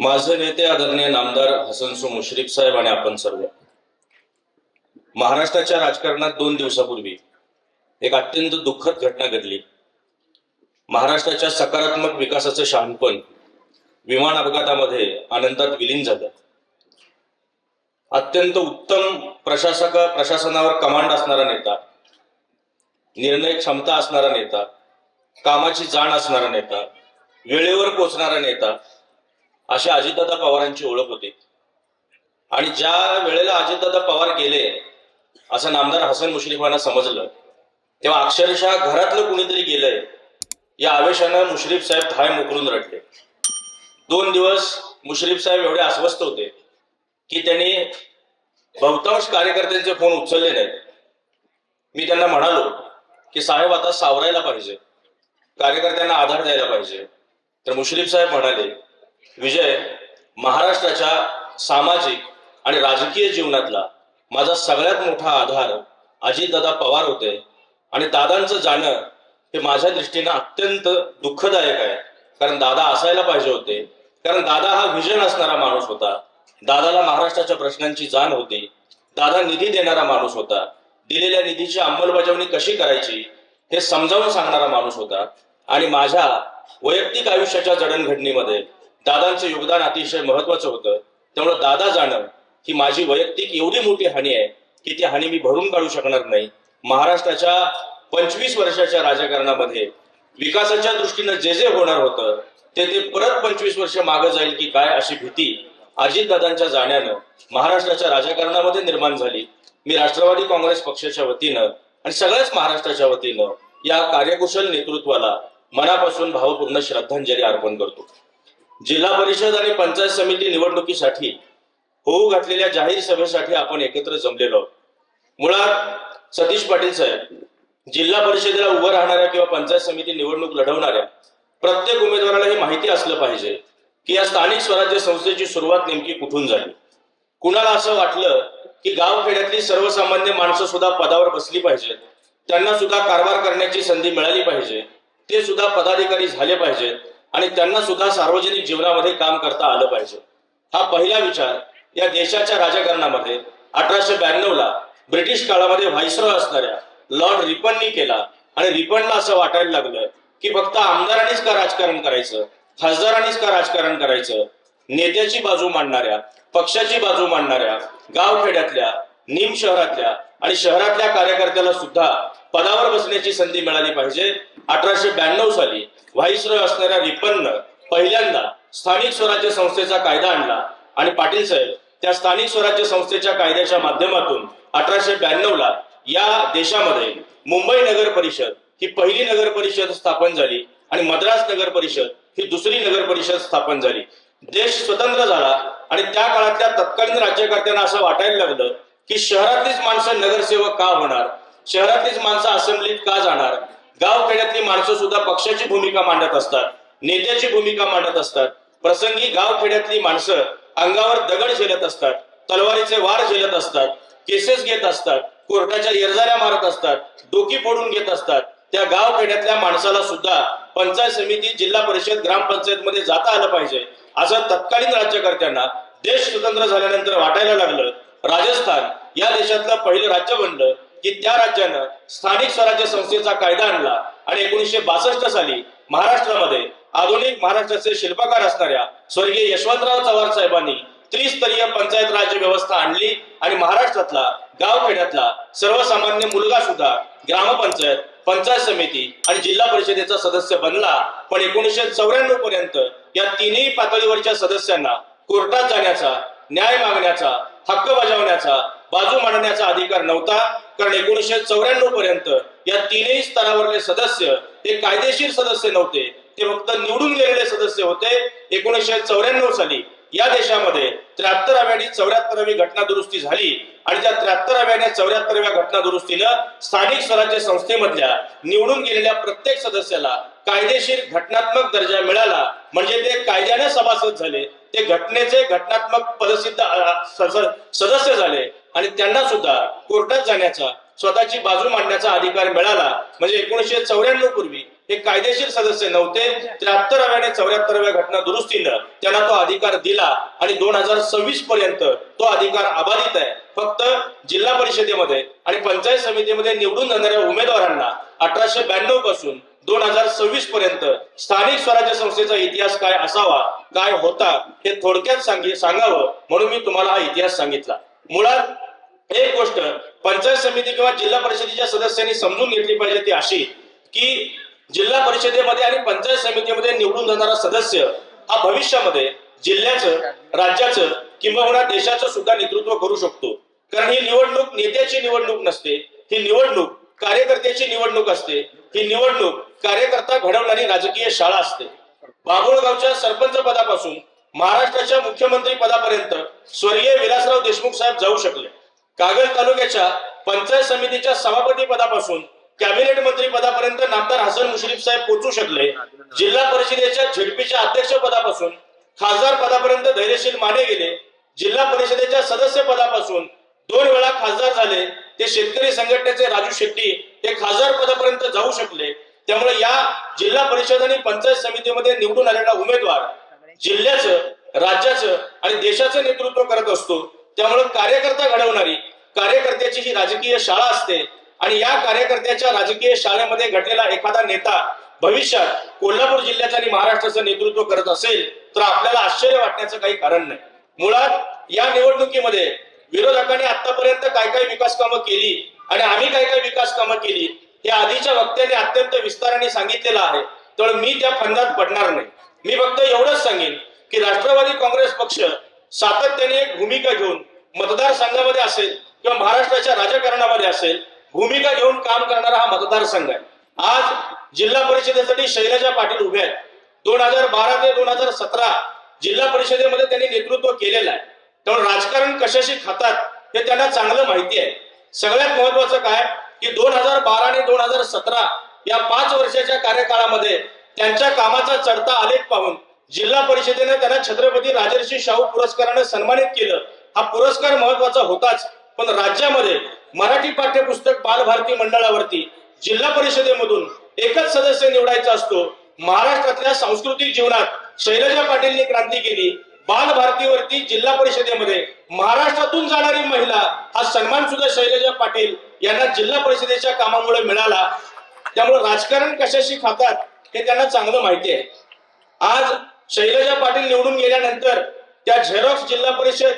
माझे नेते आदरणीय नामदार हसनसो मुश्रीफ साहेब आणि आपण सर्व. महाराष्ट्राच्या राजकारणात दोन दिवसापूर्वी एक अत्यंत दुःखद घटना घडली. महाराष्ट्राच्या सकारात्मक विकासाचं शहाणपण विमान अपघातामध्ये अनंतात विलीन झालं. अत्यंत उत्तम प्रशासक प्रशासनावर कमांड असणारा नेता निर्णय क्षमता असणारा नेता कामाची जाण असणारा नेता वेळेवर पोचणारा नेता अशी अजितदादा पवारांची ओळख होती. आणि ज्या वेळेला अजितदादा पवार गेले असं नामदार हसन मुश्रीफांना समजलं तेव्हा अक्षरशः घरातलं कुणीतरी गेलंय. या आवेशानं मुश्रीफ साहेब थाय मोकरून रडले. दोन दिवस मुश्रीफ साहेब एवढे अस्वस्थ होते की त्यांनी बहुतांश कार्यकर्त्यांचे फोन उचलले नाहीत. मी त्यांना म्हणालो की साहेब आता सावरायला पाहिजे. कार्यकर्त्यांना आधार द्यायला पाहिजे. तर मुश्रीफ साहेब म्हणाले विजय महाराष्ट्राच्या सामाजिक आणि राजकीय जीवनातला माझा सगळ्यात मोठा आधार अजितदादा पवार होते. आणि दादांचं जाणं हे माझ्या दृष्टीनं अत्यंत दुःखदायक आहे. कारण दादा असायला पाहिजे होते. कारण दादा हा विजन असणारा माणूस होता. दादाला महाराष्ट्राच्या प्रश्नांची जाण होती. दादा निधी देणारा माणूस होता. दिलेल्या निधीची अंमलबजावणी कशी करायची हे समजावून सांगणारा माणूस होता. आणि माझ्या वैयक्तिक आयुष्याच्या जडणघडणीमध्ये दादांचं योगदान अतिशय महत्वाचं होतं. त्यामुळे दादा जाणं ही माझी वैयक्तिक एवढी मोठी हानी आहे की ती हानी मी भरून काढू शकणार नाही. महाराष्ट्राच्या पंचवीस वर्षाच्या राजकारणामध्ये विकासाच्या दृष्टीनं जे जे होणार होतं ते ते परत पंचवीस वर्ष मागं जाईल की काय अशी भीती अजितदादांच्या जाण्यानं महाराष्ट्राच्या राजकारणामध्ये निर्माण झाली. मी राष्ट्रवादी काँग्रेस पक्षाच्या वतीनं आणि सगळ्याच महाराष्ट्राच्या वतीनं या कार्यकुशल नेतृत्वाला मनापासून भावपूर्ण श्रद्धांजली अर्पण करतो. जिल्हा परिषद आणि पंचायत समिती निवडणुकीसाठी होऊ घातलेल्या जाहीर सभेसाठी आपण एकत्र जमलेलो आहोत. मुळात सतीश पाटील साहेब जिल्हा परिषदेला उभं राहणाऱ्या किंवा पंचायत समिती निवडणूक लढवणाऱ्या प्रत्येक उमेदवाराला हे माहिती असलं पाहिजे की या स्थानिक स्वराज्य संस्थेची सुरुवात नेमकी कुठून झाली? कुणाला असं वाटलं की गावखेड्यातली सर्वसामान्य माणसं सुद्धा पदावर बसली पाहिजेत? त्यांना सुद्धा कारभार करण्याची संधी मिळाली पाहिजे. ते सुद्धा पदाधिकारी झाले पाहिजेत. आणि त्यांना सुद्धा सार्वजनिक जीवनामध्ये काम करता आलं पाहिजे. हा पहिला विचार या देशाच्या राजकारणामध्ये अठराशे ब्याण्णव ला ब्रिटिश काळामध्ये व्हायसर असणाऱ्या लॉर्ड रिपननी केला. आणि रिपनला असं वाटायला लागलं की फक्त आमदारांनीच का राजकारण करायचं? खासदारांनीच का राजकारण करायचं? नेत्याची बाजू मांडणाऱ्या पक्षाची बाजू मांडणाऱ्या गावखेड्यातल्या निम शहरातल्या आणि शहरातल्या कार्यकर्त्याला सुद्धा पदावर बसण्याची संधी मिळाली पाहिजे. अठराशे ब्याण्णव साली व्हाईसरॉय असणाऱ्या रिपन्न पहिल्यांदा स्थानिक स्वराज्य संस्थेचा कायदा आणला. आणि पाटील साहेब त्या स्थानिक स्वराज्य संस्थेच्या कायद्याच्या माध्यमातून अठराशे ब्याण्णव ला या देशामध्ये मुंबई नगर परिषद ही पहिली नगर परिषद स्थापन झाली आणि मद्रास नगर परिषद ही दुसरी नगर परिषद स्थापन झाली. देश स्वतंत्र झाला आणि त्या काळातल्या तत्कालीन राज्यकर्त्यांना असं वाटायला लागलं की शहरातलीच माणसं नगरसेवक का होणार? शहरातलीच माणसं असेंब्लीत का जाणार? गावखेड्यातली माणसं सुद्धा पक्षाची भूमिका मांडत असतात नेत्याची भूमिका मांडत असतात. प्रसंगी गावखेड्यातली माणसं अंगावर दगड झेलत असतात तलवारीचे वार झेलत असतात केसेस घेत असतात कोर्टाच्या येरजाऱ्या मारत असतात डोकी फोडून घेत असतात. त्या गावखेड्यातल्या माणसाला सुद्धा पंचायत समिती जिल्हा परिषद ग्रामपंचायत मध्ये जाता आलं पाहिजे. असं तत्कालीन राज्यकर्त्यांना देश स्वतंत्र झाल्यानंतर वाटायला लागलं. राजस्थान या देशातलं पहिलं राज्य बनलं. की त्या राज्यानं स्थानिक स्वराज्य संस्थेचा कायदा आणला आणि एकोणीसशे बासष्ट साली महाराष्ट्रामध्ये आधुनिक महाराष्ट्राचे शिल्पकार असणाऱ्या स्वर्गीय यशवंतराव चव्हाण साहेबांनी त्रिस्तरीय पंचायत राज्य व्यवस्था आणली आणि महाराष्ट्रातला गावखेड्यातला सर्वसामान्य मुलगा सुद्धा ग्रामपंचायत पंचायत समिती आणि जिल्हा परिषदेचा सदस्य बनला. पण एकोणीसशे चौऱ्याण्णव पर्यंत या तिन्ही पातळीवरच्या सदस्यांना कोर्टात जाण्याचा न्याय मागण्याचा हक्क बजावण्याचा बाजू मांडण्याचा अधिकार नव्हता. कारण एकोणीसशे चौऱ्याण्णव पर्यंत या तीनही स्तरावरले सदस्य हे कायदेशीर सदस्य नव्हते. ते फक्त निवडून गेलेले सदस्य होते. एकोणीसशे चौऱ्याण्णव साली या देशामध्ये त्र्याहत्तराव्या आणि चौऱ्याहत्तरावी घटना दुरुस्ती झाली. आणि त्या त्र्याहत्तराव्या आणि चौऱ्याहत्तराव्या घटना दुरुस्तीनं स्थानिक स्वराज्य संस्थेमधल्या निवडून गेलेल्या प्रत्येक सदस्याला कायदेशीर घटनात्मक दर्जा मिळाला. म्हणजे ते कायद्याने सभासद झाले. ते घटनेचे घटनात्मक पदसिद्ध सदस्य झाले. आणि त्यांना सुद्धा कोर्टात जाण्याचा स्वतःची बाजू मांडण्याचा अधिकार मिळाला. म्हणजे एकोणीसशे चौऱ्याण्णव पूर्वी हे कायदेशीर सदस्य नव्हते त्र्याहत्तराव्या आणि चौऱ्याहत्तराव्या घटना दुरुस्तीनं त्यांना तो अधिकार दिला आणि दोन हजार सव्वीस पर्यंत तो अधिकार अबाधित आहे. फक्त जिल्हा परिषदेमध्ये आणि पंचायत समितीमध्ये निवडून जाणाऱ्या उमेदवारांना अठराशे ब्याण्णवपासून दोन हजार सव्वीस पर्यंत स्थानिक स्वराज्य संस्थेचा इतिहास काय असावा काय होता हे थोडक्यात सांगावं म्हणून मी तुम्हाला हा इतिहास सांगितला. मुळात एक गोष्ट पंचायत समिती किंवा जिल्हा परिषदेच्या सदस्यांनी समजून घेतली पाहिजे ती अशी की जिल्हा परिषदेमध्ये आणि पंचायत समितीमध्ये निवडून जाणारा सदस्य हा भविष्यामध्ये जिल्ह्याचं राज्याचं किंबहुना देशाचं सुद्धा नेतृत्व करू शकतो. कारण ही निवडणूक नेत्याची निवडणूक नसते ही निवडणूक कार्यकर्त्याची निवडणूक असते ही निवडणूक कार्यकर्ता घडवणारी राजकीय शाळा असते. बाभुळगावच्या सरपंच पदापासून महाराष्ट्राच्या मुख्यमंत्री पदापर्यंत स्वर्गीय विलासराव देशमुख साहेब जाऊ शकले. कागल तालुक्याच्या पंचायत समितीच्या सभापती पदापासून कॅबिनेट मंत्री पदापर्यंत नामदार हसन मुश्रीफ साहेब पोहोचू शकले. जिल्हा परिषदेच्या झेडपीच्या अध्यक्ष पदापासून खासदार पदापर्यंत धैर्यशील माने गेले. जिल्हा परिषदेच्या सदस्य पदापासून दोन वेळा खासदार झाले. ते शेतकरी संघटनेचे राजू शेट्टी हे खासदार पदापर्यंत जाऊ शकले. त्यामुळे या जिल्हा परिषद आणि पंचायत समितीमध्ये निवडून आलेला उमेदवार जिल्ह्याचं राज्याचं आणि देशाचं नेतृत्व करत असतो. त्यामुळे कार्यकर्ता घडवणारी कार्यकर्त्याची ही राजकीय शाळा असते. आणि या कार्यकर्त्याच्या राजकीय शाळेमध्ये घडलेला एखादा नेता भविष्यात कोल्हापूर जिल्ह्याचं आणि महाराष्ट्राचं नेतृत्व करत असेल तर आपल्याला आश्चर्य वाटण्याचं काही कारण नाही. मुळात या निवडणुकीमध्ये विरोधकांनी आतापर्यंत काय काय विकास कामं केली आणि आम्ही काय काय विकास कामं केली हे आधीच्या वक्त्याने अत्यंत विस्ताराने सांगितलेलं आहे. तर मी त्या फंदात पडणार नाही. मी फक्त एवढंच सांगेन की राष्ट्रवादी काँग्रेस पक्ष सातत्याने एक भूमिका घेऊन मतदारसंघामध्ये असेल किंवा महाराष्ट्राच्या राजकारणामध्ये असेल भूमिका घेऊन काम करणारा हा मतदारसंघ आहे. आज जिल्हा परिषदेसाठी शैलजा पाटील उभे आहेत. दोन हजार बारा ते दोन हजार सतरा जिल्हा परिषदेमध्ये त्यांनी नेतृत्व केलेलं आहे. त्यामुळे राजकारण कशाशी खातात हे त्यांना चांगलं माहिती आहे. सगळ्यात महत्वाचं काय की दोन हजार बारा आणि दोन हजार सतरा या पाच वर्षाच्या कार्यकाळामध्ये त्यांच्या कामाचा चढता आलेख पाहून जिल्हा परिषदेने त्यांना छत्रपती राजर्षी शाहू पुरस्काराने सन्मानित केलं. हा पुरस्कार महत्त्वाचा होताच पण राज्यामध्ये मराठी पाठ्यपुस्तक बालभारती मंडळावरती जिल्हा परिषदेमधून एकच सदस्य निवडायचा असतो. महाराष्ट्रातल्या सांस्कृतिक जीवनात शैलजा पाटीलने क्रांती केली. बाल भारतीवरती जिल्हा परिषदेमध्ये महाराष्ट्रातून जाणारी महिला हा सन्मान सुद्धा शैलजा पाटील यांना जिल्हा परिषदेच्या कामामुळे मिळाला. त्यामुळे राजकारण कशाशी खातात हे त्यांना चांगलं माहिती आहे. आज शैलजा पाटील निवडून गेल्यानंतर त्या झेरॉक्स जिल्हा परिषद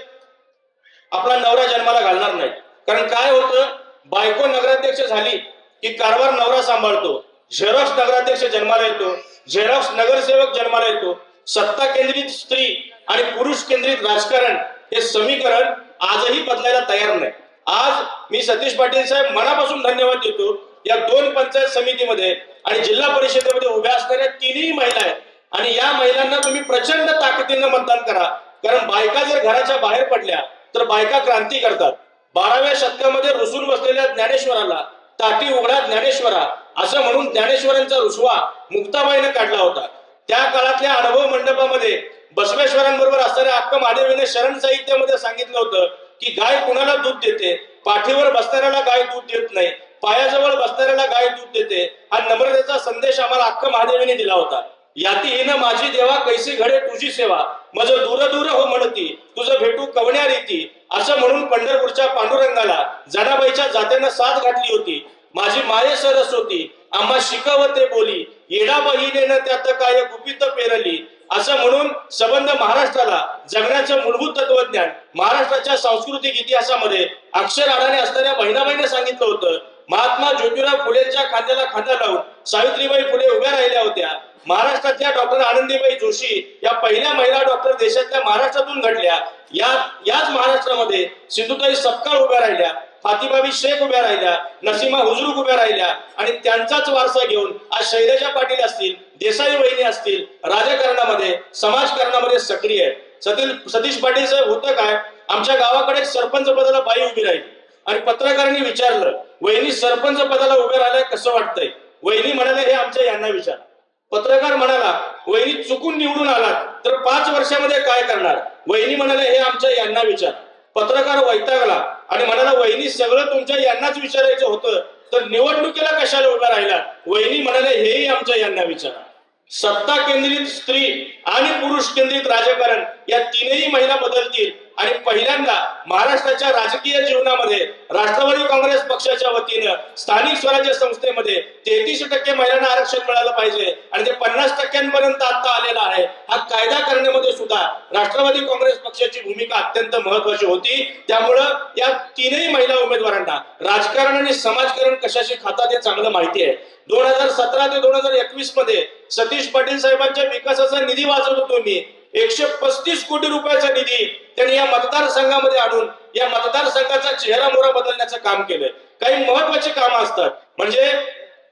आपला नवरा जन्माला घालणार नाही कारण काय होतं? बायको नगराध्यक्ष झाली की कारभार नवरा सांभाळतो. झेरॉक्स नगराध्यक्ष जन्माला येतो. झेरॉक्स नगरसेवक जन्माला येतो. सत्ता केंद्रित स्त्री आणि पुरुष केंद्रित राजकारण हे समीकरण आजही बदलायला तयार नाही. आज मी सतीश पाटील साहेब मनापासून धन्यवाद देतो. या दोन पंचायत समितीमध्ये आणि जिल्हा परिषदेमध्ये उभ्या असणाऱ्या तिन्ही महिला आहेत. आणि या महिलांना तुम्ही प्रचंड ताकदीनं मतदान करा. कारण बायका जर घराच्या बाहेर पडल्या तर बायका क्रांती करतात. बाराव्या शतकामध्ये रुसून बसलेल्या ज्ञानेश्वराला ताटी उघडा ज्ञानेश्वरा असं म्हणून ज्ञानेश्वरांचा रुसवा मुक्ताबाईने काढला होता. त्या काळातल्या अनुभव मंडपामध्ये बसवेश्वरांबरोबर असणाऱ्या अक्क महादेवीने शरण साहित्यामध्ये सांगितलं होतं की गाय कुणाला दूध देते? पाठीवर बसणाऱ्याला गाय दूध देत नाही. पायाजवळ बसणाऱ्याला गाय दूध देते. हा नम्रतेचा संदेश आम्हाला अक्क महादेवीने दिला होता. याती हिन माझी देवा कैसी घडे तुझी सेवा. मज दूर दूर हो म्हणती तुझं भेटू कवण्या रीती. असं म्हणून पंढरपूरच्या पांडुरंगाला जनाबाईच्या जात्यानं साथ घातली होती. माझी माये सरस होती. आम्हा शिकवते बोली. येडा बहिणीनं त्यात काय गुपित पेरली? असं म्हणून संबंध महाराष्ट्राला जगण्याचं मूलभूत तत्वज्ञान महाराष्ट्राच्या सांस्कृतिक इतिहासामध्ये अक्षर आडाने असणाऱ्या बहिणाबाईने सांगितलं होतं. महात्मा ज्योतिराव फुलेंच्या खांद्याला खांदा लावून सावित्रीबाई फुले उभ्या राहिल्या होत्या. महाराष्ट्रातल्या डॉक्टर आनंदीबाई जोशी या पहिल्या महिला डॉक्टर देशातल्या महाराष्ट्रातून घडल्या. या याच महाराष्ट्रामध्ये सिंधुताई सपकाळ उभ्या राहिल्या फातिबाबी शेख उभ्या राहिल्या नसीमा हुजरूक उभ्या राहिल्या आणि त्यांचाच वारसा घेऊन आज शैलजा पाटील असतील देसाई वहिनी असतील राजकारणामध्ये समाजकारणामध्ये सक्रिय आहेत. सतील सतीश पाटील साहेब होतं काय? आमच्या गावाकडे सरपंच पदाला बाई उभी राहिली. आणि पत्रकारांनी विचारलं वहिनी सरपंच पदाला उभे राहिल्या कसं वाटतंय? वहिनी म्हणाले हे आमच्या यांना विचार. पत्रकार म्हणाला वहिनी चुकून निवडून आलात तर पाच वर्षामध्ये काय करणार? वहिनी म्हणाले हे आमच्या यांना विचार. पत्रकार वैतागला आणि म्हणाला वहिनी सगळं तुमच्या यांनाच विचारायचं होतं तर निवडणुकीला कशाला उभा राहिला वहिनी म्हणाले हेही आमच्या यांना विचारा. सत्ता केंद्रित स्त्री आणि पुरुष केंद्रित राजकारण या तीनही महिला बदलतील. आणि पहिल्यांदा महाराष्ट्राच्या राजकीय जीवनामध्ये राष्ट्रवादी काँग्रेस पक्षाच्या वतीनं स्थानिक स्वराज्य संस्थेमध्ये तेहतीस टक्के महिलांना आरक्षण मिळालं पाहिजे. आणि ते पन्नास टक्क्यांपर्यंत आता आलेला आहे. हा कायदा करण्यामध्ये सुद्धा राष्ट्रवादी काँग्रेस पक्षाची भूमिका अत्यंत महत्वाची होती. त्यामुळं या तीनही महिला उमेदवारांना राजकारण आणि समाजकारण कशाशी खातात हे चांगलं माहिती आहे. दोन हजार सतरा ते दोन हजार एकवीसमध्ये सतीश पाटील साहेबांच्या विकासाचा निधी वाचवतो होतो मी. एकशे पस्तीस कोटी रुपयाचा निधी त्यांनी या मतदारसंघामध्ये आणून या मतदारसंघाचा चेहरा मोहरा बदलण्याचं काम केलंय. काही महत्वाची कामं असतात. म्हणजे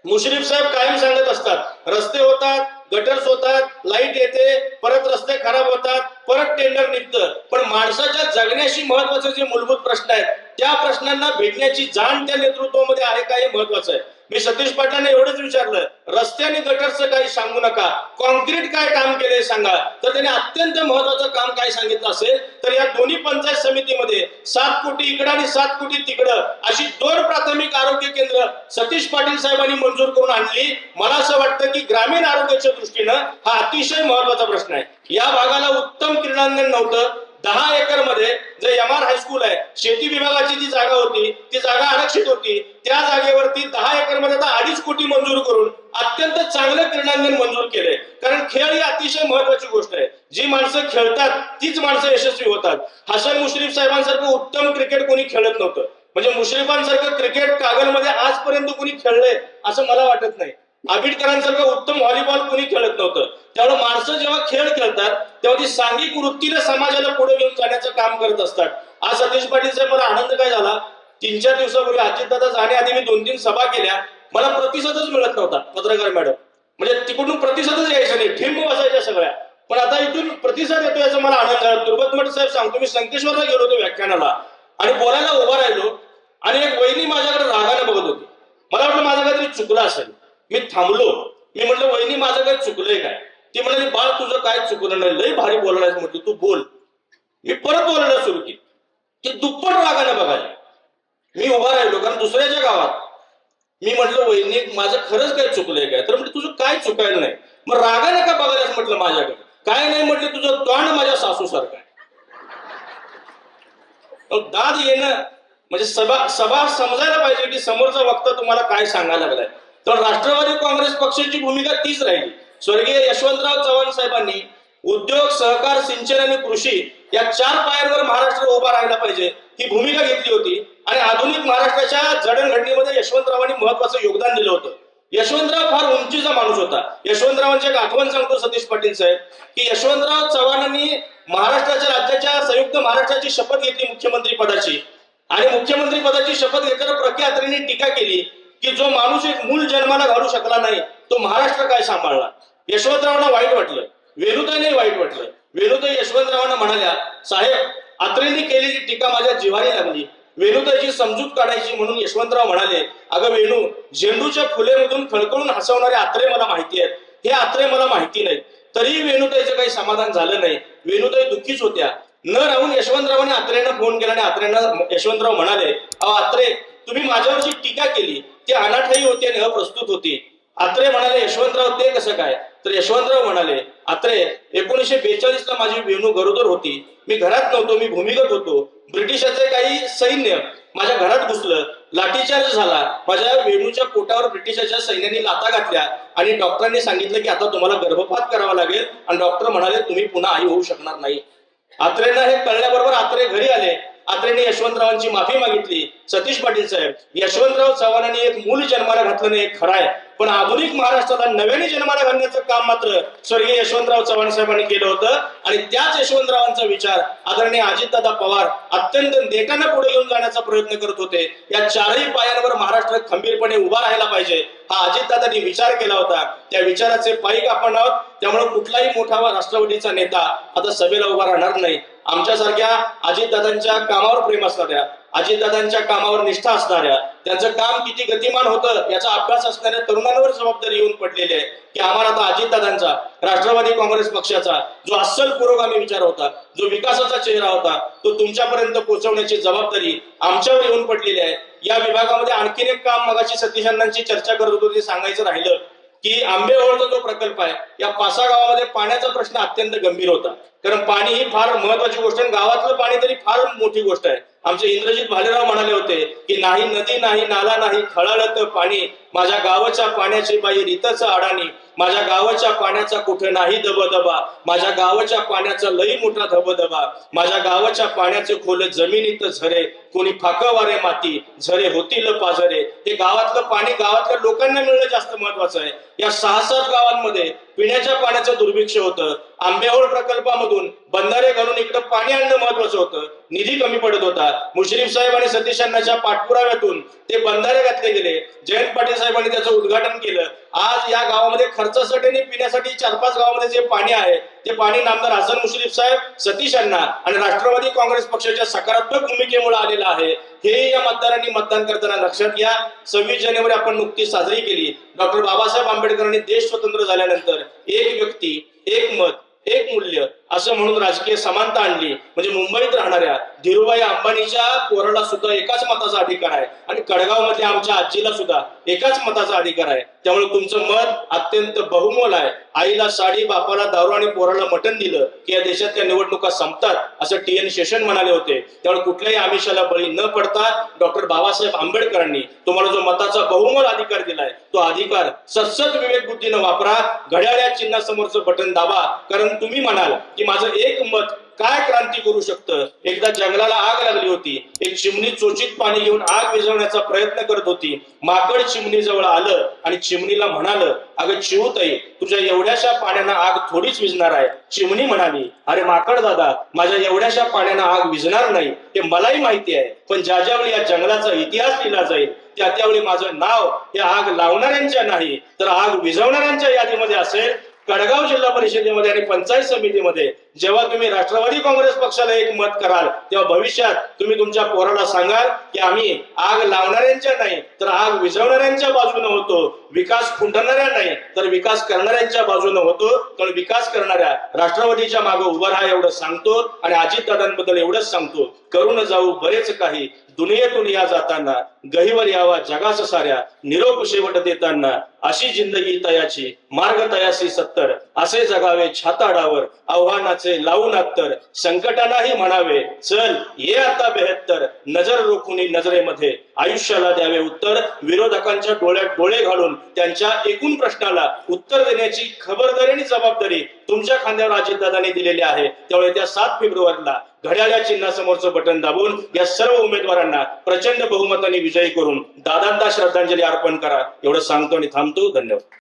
मुश्रीफ साहेब कायम सांगत असतात रस्ते होतात गटर्स होतात लाइट येते परत रस्ते खराब होतात परत टेंडर निघतं. पण माणसाच्या जगण्याशी महत्त्वाचे जे मूलभूत प्रश्न आहेत त्या प्रश्नांना भेटण्याची जाण त्या नेतृत्वामध्ये आहे का हे महत्वाचं आहे. मी सतीश पाटलांना एवढंच विचारलं रस्ते आणि गटरचं काही सांगू नका. कॉन्क्रीट काय काम केले सांगा. तर त्याने अत्यंत महत्वाचं काम काय सांगितलं असेल तर या दोन्ही पंचायत समितीमध्ये सात कोटी इकडं आणि सात कोटी तिकडं अशी दोन प्राथमिक आरोग्य केंद्र सतीश पाटील साहेबांनी मंजूर करून आणली. मला असं वाटतं की ग्रामीण आरोग्याच्या दृष्टीनं हा अतिशय महत्त्वाचा प्रश्न आहे. या भागाला उत्तम क्रीडांगण नव्हतं. दहा एकरमध्ये जे एम आर हायस्कूल आहे शेती विभागाची जी जागा होती ती जागा आरक्षित होती. त्या जागेवरती दहा एकरमध्ये आता अडीच कोटी मंजूर करून अत्यंत चांगलं क्रीडांगण मंजूर केलंय. कारण खेळ ही अतिशय महत्वाची गोष्ट आहे. जी माणसं खेळतात तीच माणसं यशस्वी होतात. हसन मुश्रीफ साहेबांसारखं उत्तम क्रिकेट कोणी खेळत नव्हतं. म्हणजे मुश्रीफांसारखं क्रिकेट कागलमध्ये आजपर्यंत कोणी खेळलंय असं मला वाटत नाही. आंबेडकरांसारखं उत्तम व्हॉलीबॉल कोणी खेळत नव्हतं. त्यामुळे माणसं जेव्हा खेळ खेळतात तेव्हा ती सांघिक वृत्तीने समाजाला पुढे घेऊन जाण्याचं काम करत असतात. आज सतीश पाटील साहेब मला आनंद काय झाला? तीन चार दिवसापूर्वी अजितदादा जाण्याआधी मी दोन तीन सभा केल्या. मला प्रतिसादच मिळत नव्हता पत्रकार मॅडम. म्हणजे तिकडून प्रतिसादच यायचा नाही ठिंब बसायच्या सगळ्या. पण आता इथून प्रतिसाद येतो याचा मला आनंद झाला दुर्गत मठ साहेब सांगतो मी संकेश्वरला गेलो होतो व्याख्यानाला. आणि बोलायला उभा राहिलो आणि एक वहिनी माझ्याकडे रागाने बघत होती. मला वाटलं माझं काहीतरी चुकलं असेल. मी थांबलो. मी म्हटलं वहिनी माझं काय चुकलंय काय? ती म्हणाली बाळ तुझं काय चुकलं नाही? लय भारी बोलणार म्हटलं तू बोल. मी परत बोलायला सुरू केली. ती दुप्पट रागाने बघायला मी उभा राहिलो कारण दुसऱ्याच्या गावात. मी म्हटलं वहिनी माझं खरंच काय चुकलंय काय? तर म्हटलं तुझं काय चुकायला नाही? मग रागाने का बघायलाच म्हटलं माझ्याकडे. काय नाही म्हटलं तुझं तोंड माझ्या सासू सारखं आहे. मग दाद येणं म्हणजे सभा सभा समजायला पाहिजे की समोरचा वक्ता तुम्हाला काय सांगायला लागलाय? तर राष्ट्रवादी काँग्रेस पक्षाची भूमिका तीच राहिली. स्वर्गीय यशवंतराव चव्हाण साहेबांनी उद्योग सहकार सिंचन आणि कृषी या चार पायांवर महाराष्ट्र उभा राहायला पाहिजे ही भूमिका घेतली होती. आणि आधुनिक महाराष्ट्राच्या जडणघडणीमध्ये यशवंतरावांनी महत्वाचं योगदान दिलं होतं. यशवंतराव फार उंचीचा माणूस होता. यशवंतरावांची एक आठवण सांगतो सतीश पाटील साहेब की यशवंतराव चव्हाणांनी महाराष्ट्राच्या राज्याच्या संयुक्त महाराष्ट्राची शपथ घेतली मुख्यमंत्री पदाची. आणि मुख्यमंत्री पदाची शपथ घेताना प्रख्यात्रींनी टीका केली की जो माणूस एक मूल जन्माला घालू शकला नाही तो महाराष्ट्र काय सांभाळणार यशवंतरावांना वाईट वाटलं. वेणुताईने वाईट वाटलं. वेणुताई यशवंतरावांना म्हणाल्या साहेब आत्रेंनी केलेली टीका माझ्या जिव्हारी लागली. वेणुताईची समजूत काढायची म्हणून यशवंतराव म्हणाले अगं वेणू झेंडूच्या फुलेमधून खळखळून हसवणारे आत्रे मला माहिती आहेत. हे आत्रे मला माहिती नाहीत. तरीही वेणुताईचं काही समाधान झालं नाही. वेणुताई दुःखीच होत्या. न राहून यशवंतरावांनी आत्रेंना फोन केला आणि आत्रेंना यशवंतराव म्हणाले अहो आत्रे तुम्ही माझ्यावरची टीका केली. ती अनाठाई होती आणि अप्रस्तुत होती. आत्रे म्हणाले यशवंतराव ते कसं काय? तर यशवंतराव म्हणाले आत्रे एकोणीशे बेचाळीस ला माझी वेणू गरोदर होती. मी घरात नव्हतो मी भूमिगत होतो. ब्रिटिशाचे काही सैन्य माझ्या घरात घुसलं. लाठीचार्ज झाला. माझ्या वेणूच्या पोटावर ब्रिटिशाच्या सैन्याने लाता घातल्या आणि डॉक्टरांनी सांगितलं की आता तुम्हाला गर्भपात करावा लागेल. आणि डॉक्टर म्हणाले तुम्ही पुन्हा आई होऊ शकणार नाही. आत्रेनं हे कळल्याबरोबर आत्रे घरी आले. आत्रेने यशवंतरावांची माफी मागितली. सतीश पाटील साहेब यशवंतराव चव्हाणांनी एक मूल जन्माला घातलं नाही खरं आहे. पण आधुनिक महाराष्ट्राला नव्याने जन्माला घालण्याचं काम मात्र स्वर्गीय यशवंतराव चव्हाण साहेबांनी केलं होतं. आणि त्याच यशवंतरावांचा विचार आदरणीय अजितदादा पवार अत्यंत नेटानं पुढे घेऊन जाण्याचा प्रयत्न करत होते. या चारही पायांवर महाराष्ट्र खंबीरपणे उभा राहायला पाहिजे हा अजितदादांनी विचार केला होता. त्या विचाराचे पायी आपण आहोत. त्यामुळे कुठलाही मोठा राष्ट्रवादीचा नेता आता सभेला उभा राहणार नाही. आमच्यासारख्या अजितदादांच्या कामावर प्रेम असणाऱ्या अजितदादांच्या कामावर निष्ठा असणाऱ्या त्यांचं काम किती गतिमान होतं याचा अभ्यास असणाऱ्या तरुणांवर जबाबदारी येऊन पडलेली आहे की आम्हाला आता अजितदादांचा राष्ट्रवादी काँग्रेस पक्षाचा जो अस्सल पुरोगामी विचार होता जो विकासाचा चेहरा होता तो तुमच्यापर्यंत पोहोचवण्याची जबाबदारी आमच्यावर येऊन पडलेली आहे. या विभागामध्ये आणखीन एक काम मगाशी सतीश अण्णांची चर्चा करत होतो ते सांगायचं राहिलं की आंबेहोळचा जो प्रकल्प आहे या पासा गावामध्ये पाण्याचा प्रश्न अत्यंत गंभीर होता. कारण पाणी ही फार महत्वाची गोष्ट आहे गावातलं पाणी तरी फार मोठी गोष्ट आहे. आमचे इंद्रजित भालेराव म्हणाले होते की नाही नदी नाही नाला नाही खळाळत पाणी. माझ्या गावाच्या पाण्याची बाई रीतच अडाणी. माझ्या गावाच्या पाण्याचा कुठे नाही धबधबा माझ्या गावाच्या पाण्याचा लई मोठा धबधबा. माझ्या गावाच्या पाण्याचे खोल जमिनीत झरे. कोणी फाकवारे माती झरे होतील पाझरे. हे गावातलं पाणी गावातल्या लोकांना मिळणं जास्त महत्वाचं आहे. या सहा सात गावांमध्ये पिण्याच्या पाण्याचं दुर्भिक्ष होतं. आंबेहोळ प्रकल्पामधून बंधारे घालून इकडं पाणी आणणं महत्वाचं होतं. निधी कमी पडत होता. मुश्रीफ साहेब आणि सतीश अण्णाच्या पाठपुराव्यातून ते बंधारे घातले गेले. जयंत पाटील साहेबांनी त्याचं उद्घाटन केलं. आज या गावामध्ये खर्चासाठी आणि पिण्यासाठी चार पाच गावामध्ये जे पाणी आहे ते पाणी नामदार हसन मुश्रीफ साहेब सतीश अण्णा आणि राष्ट्रवादी काँग्रेस पक्षाच्या सकारात्मक भूमिकेमुळे आलेलं आहे. हे या मतदारांनी मतदान करताना लक्षात घ्या. सव्वीस जानेवारी आपण नुकतीच साजरी केली. डॉक्टर बाबासाहेब आंबेडकरांनी देश स्वतंत्र झाल्यानंतर एक व्यक्ती एक मत एक मूल्य असं म्हणून राजकीय समानता आणली. म्हणजे मुंबईत राहणाऱ्या धीरुभाई अंबानीच्या पोराला सुद्धा एकाच मताचा अधिकार आहे. आणि कडगाव मधल्या आमच्या आजीला सुद्धा एकाच मताचा अधिकार आहे. त्यामुळे तुमचं मत अत्यंत बहुमोल आहे. आईला साडी बापाला दारू आणि पोराला मटण दिलं की या देशातल्या निवडणुका संपतात असं टी एन शेषन म्हणाले होते. त्यामुळे कुठल्याही आमिषाला बळी न पडता डॉक्टर बाबासाहेब आंबेडकरांनी तुम्हाला जो मताचा बहुमोल अधिकार दिलाय तो अधिकार सत्सत विवेक बुद्धीनं वापरा घड्याळ्या चिन्हासमोरचं बटन दाबा. कारण तुम्ही म्हणाल की माझं एक मत काय क्रांती करू शकतं? एकदा जंगलाला आग लागली होती. एक चिमणी चोचीत पाणी घेऊन आग विझवण्याचा प्रयत्न करत होती. माकड चिमणी जवळ आलं आणि चिमणीला म्हणालं अगं चिवताई तुझ्या एवढ्याशा पाण्यानं आग थोडीच विझणार आहे. चिमणी म्हणाली अरे माकड दादा माझ्या एवढ्याशा पाण्यानं आग विझणार नाही. हे मलाही माहिती आहे पण ज्या ज्यावेळी या जंगलाचा इतिहास लिहिला जाईल त्या त्यावेळी माझं नाव हे आग लावणाऱ्यांच्या नाही तर आग विझवणाऱ्यांच्या यादीमध्ये असेल कडगाव जिल्हा परिषदेमध्ये आणि पंचायत समितीमध्ये जेव्हा तुम्ही राष्ट्रवादी काँग्रेस पक्षाला एक मत कराल तेव्हा भविष्यात तुम्ही तुमच्या पोराला सांगाल की आम्ही आग लावणाऱ्यांच्या नाही तर आग विझवणाऱ्यांच्या बाजूने होतो. विकास खुंटणाऱ्या नाही तर विकास करणाऱ्यांच्या बाजूने होतो. तर विकास करणाऱ्या राष्ट्रवादीच्या मागे उभं राहा एवढं सांगतो आणि अजितदादांबद्दल एवढंच सांगतो. करून जाऊ बरेच काही. दुनियेतून या जाताना गहिवर यावा जगास साऱ्या. निरोप शेवट देताना अशी जिंदगी तयाची मार्ग तयासी सत्तर. असे जगावे छाताडावर आव्हानाचे लावून अत्तर. संकटांनाही म्हणावे चल ये आता बेहत्तर. नजर रोखुनी नजरेमध्ये. आयुष्याला द्यावे उत्तर. विरोधकांच्या डोळ्यात डोळे घालून त्यांच्या एकूण प्रश्नाला उत्तर देण्याची खबरदारी आणि जबाबदारी तुमच्या खांद्यावर अजितदादांनी दिलेली आहे. त्यामुळे त्या सात फेब्रुवारीला घड्याळ्या चिन्हासमोरचं बटन दाबून या सर्व उमेदवारांना प्रचंड बहुमताने विजयी करून दादांना श्रद्धांजली अर्पण करा. एवढं सांगतो आणि थांबतो. धन्यवाद.